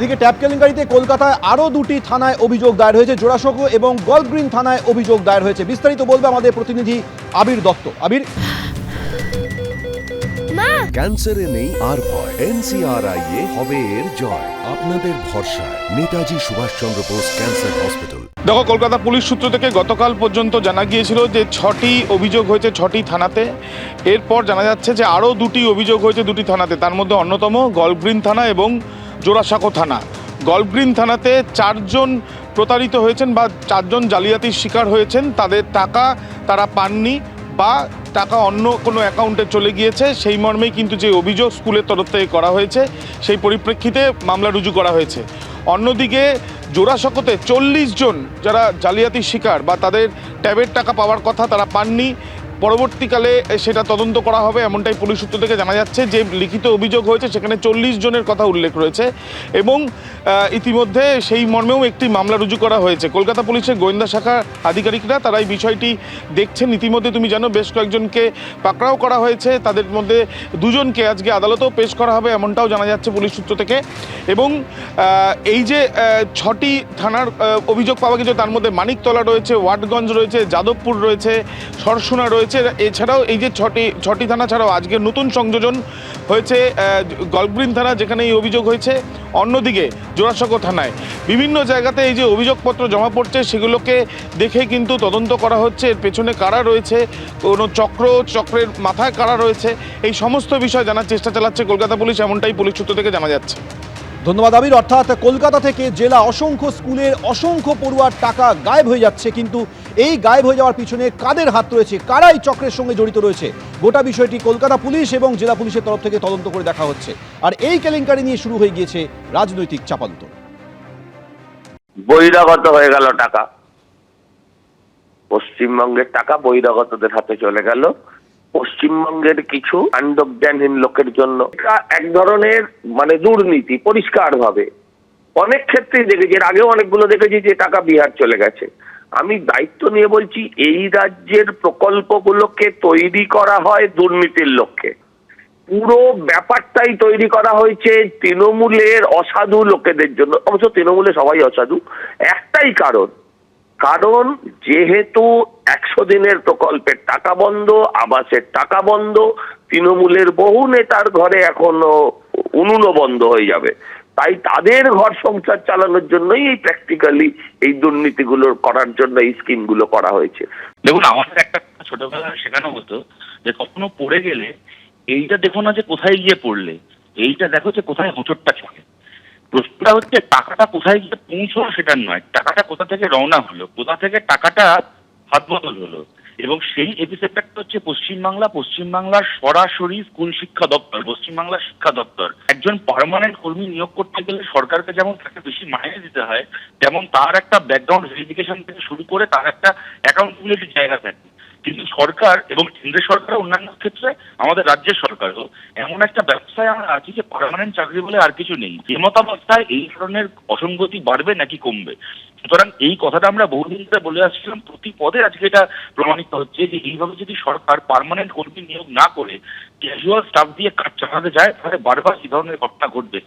এদিকে ট্যাপ কেলেঙ্কারিতে কলকাতায় আরও দুটি থানায় অভিযোগ দায়ের হয়েছে। জোড়াসাঁকো এবং গল্ফ গ্রিন থানায় অভিযোগ দায়ের হয়েছে। বিস্তারিত বলবে আমাদের প্রতিনিধি আবির দত্ত। আবির? ক্যান্সারে নেই আর ভয়। এনসিআরআই এ হবে এর জয়। আপনাদের ভরসা নেতাজি সুভাষচন্দ্র বোস ক্যান্সার হসপিটাল। দেখো কলকাতা পুলিশ সূত্র থেকে গতকাল পর্যন্ত জানা গিয়েছিল যে ছটি অভিযোগ হয়েছে ছটি থানাতে। এরপর জানা যাচ্ছে যে আরও দুটি অভিযোগ হয়েছে দুটি থানাতে। তার মধ্যে অন্যতম গল্ফগ্রিন থানা এবং জোড়াসাঁকো থানা। গল্ফগ্রিন থানাতে চারজন প্রতারিত হয়েছেন বা চারজন জালিয়াতির শিকার হয়েছেন। তাদের টাকা তারা পাননি বা টাকা অন্য কোনো অ্যাকাউন্টে চলে গিয়েছে। সেই মর্মেই কিন্তু যে অভিযোগ স্কুলের তরফ থেকে করা হয়েছে, সেই পরিপ্রেক্ষিতে মামলা রুজু করা হয়েছে। অন্যদিকে জোড়াসাঁকোতে চল্লিশ জন যারা জালিয়াতির শিকার বা তাদের ট্যাবের টাকা পাওয়ার কথা তারা পাননি পরবর্তীকালে সেটা তদন্ত করা হবে, এমনটাই পুলিশ সূত্র থেকে জানা যাচ্ছে। যে লিখিত অভিযোগ হয়েছে, সেখানে চল্লিশ জনের কথা উল্লেখ রয়েছে এবং ইতিমধ্যে সেই মর্মেও একটি মামলা রুজু করা হয়েছে। কলকাতা পুলিশের গোয়েন্দা শাখা আধিকারিকরা তারা এই বিষয়টি দেখছেন। ইতিমধ্যে তুমি জানো, বেশ কয়েকজনকে পাকড়াও করা হয়েছে। তাদের মধ্যে দুজনকে আজকে আদালতেও পেশ করা হবে, এমনটাও জানা যাচ্ছে পুলিশ সূত্র থেকে। এবং এই যে ছটি থানার অভিযোগ পাওয়া গেছে, তার মধ্যে মানিকতলা রয়েছে, ওয়াটগঞ্জ রয়েছে, যাদবপুর রয়েছে, সরসুনা রয়েছে এছাড়াও এই যে ছটি ছটি থানা ছাড়াও আজকে নতুন সংযোজন হয়েছে গল্ফগ্রিন থানা যেখানে এই অভিযোগ হয়েছে, অন্যদিকে জোড়াসাঁকো থানায়। বিভিন্ন জায়গাতে এই যে অভিযোগপত্র জমা পড়ছে, সেগুলোকে দেখে কিন্তু তদন্ত করা হচ্ছে। এর পেছনে কারা রয়েছে, কোনো চক্র, চক্রের মাথায় কারা রয়েছে, এই সমস্ত বিষয় জানার চেষ্টা চালাচ্ছে কলকাতা পুলিশ, এমনটাই পুলিশ সূত্র থেকে জানা যাচ্ছে। ধন্যবাদ আবির অর্থাৎ কলকাতা থেকে জেলা অসংখ্য স্কুলের অসংখ্য পড়ুয়ার টাকা গায়েব হয়ে যাচ্ছে, কিন্তু এই গায়েব হয়ে যাওয়ার পিছনে কাদের হাত রয়েছে? কারাই চক্রের সঙ্গে জড়িত রয়েছে? গোটা বিষয়টি কলকাতা পুলিশ এবং জেলা পুলিশের তরফ থেকে তদন্ত করে দেখা হচ্ছে। আর এই কেলেঙ্কারি নিয়ে শুরু হয়ে গিয়েছে রাজনৈতিক চাপান্ত বহিরাগত হয়ে গেল টাকা। পশ্চিমবঙ্গের টাকা বহিরাগতদের হাতে চলে গেল। পশ্চিমবঙ্গের কিছু কাণ্ডজ্ঞানহীন লোকের জন্য এটা এক ধরনের মানে দুর্নীতি পরিষ্কার ভাবে অনেক ক্ষেত্রেই দেখেছি, এর আগেও অনেকগুলো দেখেছি যে টাকা বিহার চলে গেছে। আমি দায়িত্ব নিয়ে বলছি, এই রাজ্যের প্রকল্পগুলোকে তৈরি করা হয় দুর্নীতির লক্ষ্যে। পুরো ব্যাপারটাই তৈরি করা হয়েছে তৃণমূলের অসাধু লোকেদের জন্য। অবশ্য তৃণমূলে সবাই অসাধু, একটাই কারণ। কারণ যেহেতু একশো দিনের প্রকল্পের টাকা বন্ধ, আবাসের টাকা বন্ধ, তৃণমূলের বহু নেতার ঘরে এখনও উনুনও বন্ধ হয়ে যাবে। তাই তাদের ঘর সংসার চালানোর জন্যই এই প্র্যাকটিক্যালি এই দুর্নীতিগুলো করার জন্য এই স্কিমগুলো করা হয়েছে। দেখুন, আমাদের একটা কথা ছোটবেলায় শেখানো হতো যে কখনো পড়ে গেলে এইটা দেখো না যে কোথায় গিয়ে পড়লে, এইটা দেখো যে কোথায় হোঁচটটা চলে প্রশ্নটা হচ্ছে, টাকাটা কোথায় গিয়ে পৌঁছলো সেটা নয়, টাকাটা কোথা থেকে রওনা হলো, কোথা থেকে টাকাটা হাত বদল হলো। এবং সেই এপিসোডটা হচ্ছে পশ্চিমবাংলা। পশ্চিমবাংলার সরাসরি স্কুল শিক্ষা দপ্তর পশ্চিমবাংলার শিক্ষা দপ্তর। একজন পারমানেন্ট কর্মী নিয়োগ করতে গেলে সরকারকে যেমন তাকে বেশি মাইনে দিতে হয়, তেমন তার একটা ব্যাকগ্রাউন্ড ভেরিফিকেশন থেকে শুরু করে তার একটা অ্যাকাউন্টেবিলিটির জায়গা থাকে। সরকার এবং কেন্দ্রের সরকার অন্যান্য ক্ষেত্রে আমাদের রাজ্যের সরকারও এমন একটা ব্যবসায় আমরা আছি যে পারমানেন্ট চাকরি বলে আর কিছু নেই। এমতাবস্থায় এই ধরনের অসঙ্গতি বাড়বে নাকি কমবে? সুতরাং এই কথাটা আমরা বহুদিন ধরে বলে আসছিলাম। প্রতি পদে আজকে এটা প্রমাণিত হচ্ছে যে এইভাবে যদি সরকার পার্মানেন্ট কর্মী নিয়োগ না করে ক্যাজুয়াল স্টাফ দিয়ে কাজ চালাতে যায়, তাহলে বারবার এই ধরনের ঘটনা ঘটবে।